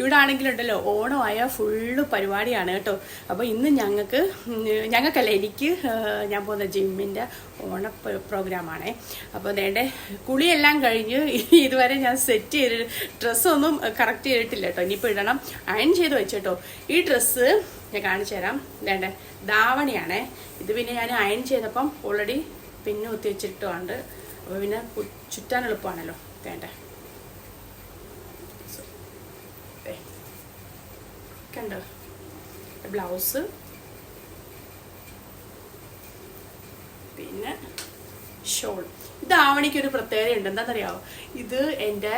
ഇവിടെ ആണെങ്കിലുണ്ടല്ലോ ഓണമായ ഫുള്ള് പരിപാടിയാണ് കേട്ടോ. അപ്പോൾ ഇന്ന് ഞങ്ങൾക്ക് ഞങ്ങൾക്കല്ല എനിക്ക് ഞാൻ പോകുന്ന ജിമ്മിന്റെ ഓണ പ്രോഗ്രാമാണേ അപ്പോൾ നേടെ കുളിയെല്ലാം കഴിഞ്ഞ് ഇതുവരെ ഞാൻ സെറ്റ് ചെയ്ത് ഡ്രസ്സൊന്നും കറക്റ്റ് ചെയ്തിട്ടില്ല കേട്ടോ. ഇനിയിപ്പോൾ ഇടണം. അയൺ ചെയ്ത് വെച്ചേട്ടോ. ഈ ഡ്രസ്സ് ഞാൻ കാണിച്ചു തരാം. വേണ്ടേ ധാവണിയാണേ. ഇത് പിന്നെ ഞാൻ അയൺ ചെയ്തപ്പം ഓൾറെഡി പിന്നെ കുത്തി വെച്ചിട്ടുണ്ട് അപ്പോൾ പിന്നെ ചുറ്റാൻ എളുപ്പമാണല്ലോ. വേണ്ടേ കണ്ടോ ബ്ലൗസ്. പിന്നെ ഷോൾ. ഇത് ആവണിക്ക് ഒരു പ്രത്യേകത ഉണ്ട് എന്താണെന്നറിയാമോ ഇത് എന്റെ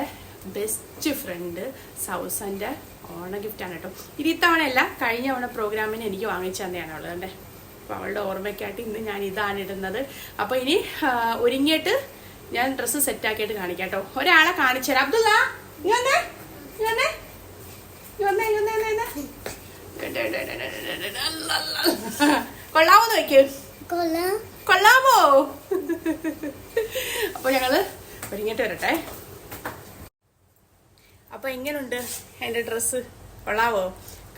ബെസ്റ്റ് ഫ്രണ്ട് സൗസന്റെ ഓണ ഗിഫ്റ്റാണ് കേട്ടോ. ഇത് ഇത്തവണയല്ല കഴിഞ്ഞ ഓണ പ്രോഗ്രാമിന് എനിക്ക് വാങ്ങിച്ചു തന്നെയാണ് അവൾ കണ്ടേ. അപ്പോൾ അവളുടെ ഓർമ്മയ്ക്കായിട്ട് ഇന്ന് ഞാൻ ഇതാണ് ഇടുന്നത്. അപ്പോൾ ഇനി ഒരുങ്ങിയിട്ട് ഞാൻ ഡ്രസ്സ് സെറ്റാക്കിയിട്ട് കാണിക്കാം കേട്ടോ. ഒരാളെ കാണിച്ചു തരാം അബ്ദുള്ള കൊള്ളാമോ നോക്കിയോ കൊള്ളാം. കൊള്ളാമോ അപ്പൊ ഞങ്ങൾ ഒരുങ്ങിട്ട് വരട്ടെ. അപ്പൊ എങ്ങനുണ്ട് എന്റെ ഡ്രസ്സ്? കൊള്ളാവോ?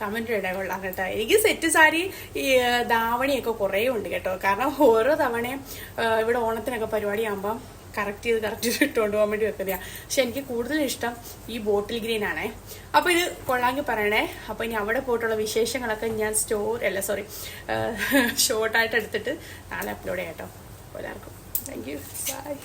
കമന്റ് ഇടാൻ കൊള്ളാം കേട്ടോ. എനിക്ക് സെറ്റ് സാരി ഈ ധാവണിയൊക്കെ കുറേ ഉണ്ട് കേട്ടോ. കാരണം ഓരോ തവണയും ഇവിടെ ഓണത്തിനൊക്കെ പരിപാടി ആകുമ്പം കറക്റ്റ് ചെയ്ത് കറക്റ്റ് ചെയ്ത് ഇട്ടുകൊണ്ട് പോകാൻ വേണ്ടി വെക്കുന്നതാണ് പക്ഷെ എനിക്ക് കൂടുതൽ ഇഷ്ടം ഈ ബോട്ടിൽ ഗ്രീൻ ആണേ. അപ്പോൾ ഇത് കൊള്ളാങ്കി പറയണേ. അപ്പോൾ ഇനി അവിടെ പോയിട്ടുള്ള വിശേഷങ്ങളൊക്കെ ഞാൻ സ്റ്റോർ അല്ല സോറി ഷോർട്ടായിട്ട് എടുത്തിട്ട് നാളെ അപ്ലോഡ് ചെയ്യാം കേട്ടോ. എല്ലാവർക്കും. Thank you by